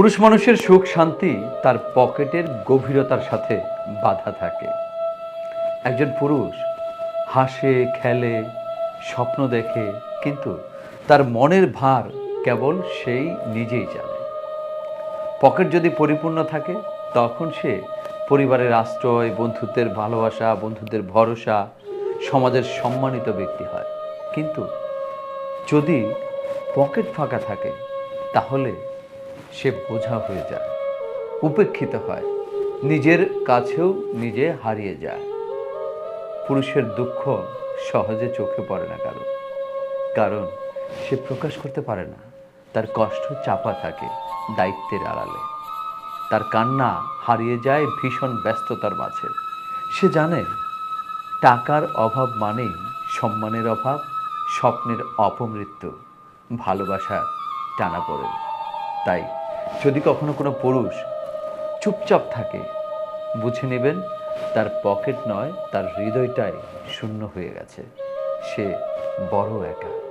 পুরুষ মানুষের সুখ, শান্তি তার পকেটের গভীরতার সাথে বাধা থাকে। একজন পুরুষ হাসে, খেলে, স্বপ্ন দেখে, কিন্তু তার মনের ভার কেবল সেই নিজেই জানে। পকেট যদি পরিপূর্ণ থাকে, তখন সে পরিবারের আশ্রয়, বন্ধুত্বের ভালোবাসা বন্ধুদের ভরসা, সমাজের সম্মানিত ব্যক্তি হয়। কিন্তু যদি পকেট ফাঁকা থাকে, তাহলে সে বোঝা হয়ে যায়। উপেক্ষিত হয়। নিজের কাছেও নিজে হারিয়ে যায়। পুরুষের দুঃখ সহজে চোখে পড়ে না কারও। কারণ সে প্রকাশ করতে পারে না। তার কষ্ট চাপা থাকে দায়িত্বের আড়ালে। তার কান্না হারিয়ে যায় ভীষণ ব্যস্ততার মাঝে। সে জানে টাকার অভাব মানেই সম্মানের অভাব, স্বপ্নের অপমৃত্যু, ভালোবাসার টানা পড়ে। তাই যদি কখনো কোনো পুরুষ চুপচাপ থাকে, বুঝে নেবেন তার পকেট নয়, তার হৃদয়টাই শূন্য হয়ে গেছে। সে বড় একা।